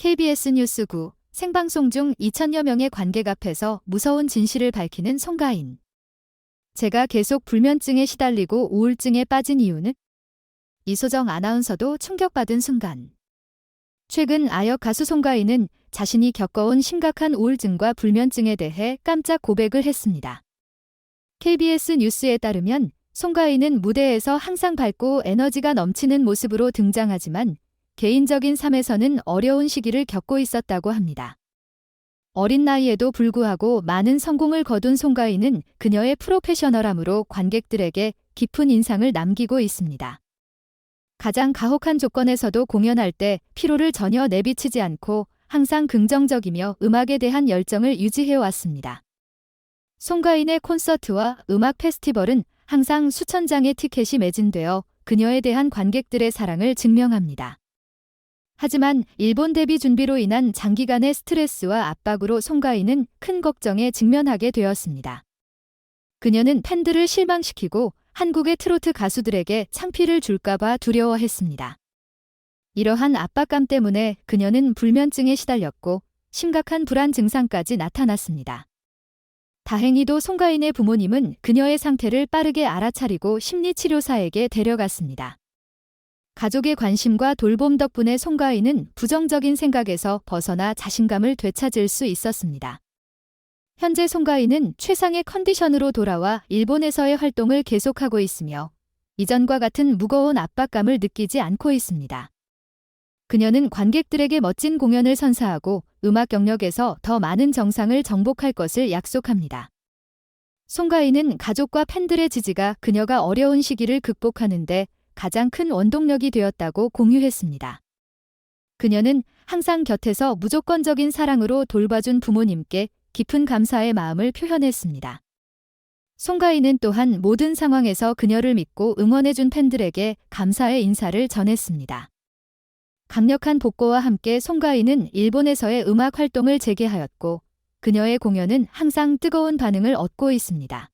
KBS 뉴스 9 생방송 중 2천여 명의 관객 앞에서 무서운 진실을 밝히는 송가인. 제가 계속 불면증에 시달리고 우울증에 빠진 이유는 이소정 아나운서도 충격받은 순간. 최근 아역 가수 송가인은 자신이 겪어온 심각한 우울증과 불면증에 대해 깜짝 고백을 했습니다. KBS 뉴스에 따르면 송가인은 무대에서 항상 밝고 에너지가 넘치는 모습으로 등장하지만 개인적인 삶에서는 어려운 시기를 겪고 있었다고 합니다. 어린 나이에도 불구하고 많은 성공을 거둔 송가인은 그녀의 프로페셔널함으로 관객들에게 깊은 인상을 남기고 있습니다. 가장 가혹한 조건에서도 공연할 때 피로를 전혀 내비치지 않고 항상 긍정적이며 음악에 대한 열정을 유지해 왔습니다. 송가인의 콘서트와 음악 페스티벌은 항상 수천 장의 티켓이 매진되어 그녀에 대한 관객들의 사랑을 증명합니다. 하지만 일본 데뷔 준비로 인한 장기간의 스트레스와 압박으로 송가인은 큰 걱정에 직면하게 되었습니다. 그녀는 팬들을 실망시키고 한국의 트로트 가수들에게 창피를 줄까봐 두려워했습니다. 이러한 압박감 때문에 그녀는 불면증에 시달렸고 심각한 불안 증상까지 나타났습니다. 다행히도 송가인의 부모님은 그녀의 상태를 빠르게 알아차리고 심리치료사에게 데려갔습니다. 가족의 관심과 돌봄 덕분에 송가인은 부정적인 생각에서 벗어나 자신감을 되찾을 수 있었습니다. 현재 송가인은 최상의 컨디션으로 돌아와 일본에서의 활동을 계속하고 있으며 이전과 같은 무거운 압박감을 느끼지 않고 있습니다. 그녀는 관객들에게 멋진 공연을 선사하고 음악 경력에서 더 많은 정상을 정복할 것을 약속합니다. 송가인은 가족과 팬들의 지지가 그녀가 어려운 시기를 극복하는데 가장 큰 원동력이 되었다고 공유했습니다. 그녀는 항상 곁에서 무조건적인 사랑으로 돌봐준 부모님께 깊은 감사의 마음을 표현했습니다. 송가인은 또한 모든 상황에서 그녀를 믿고 응원해준 팬들에게 감사의 인사를 전했습니다. 강력한 복고와 함께 송가인은 일본에서의 음악 활동을 재개하였고 그녀의 공연은 항상 뜨거운 반응을 얻고 있습니다.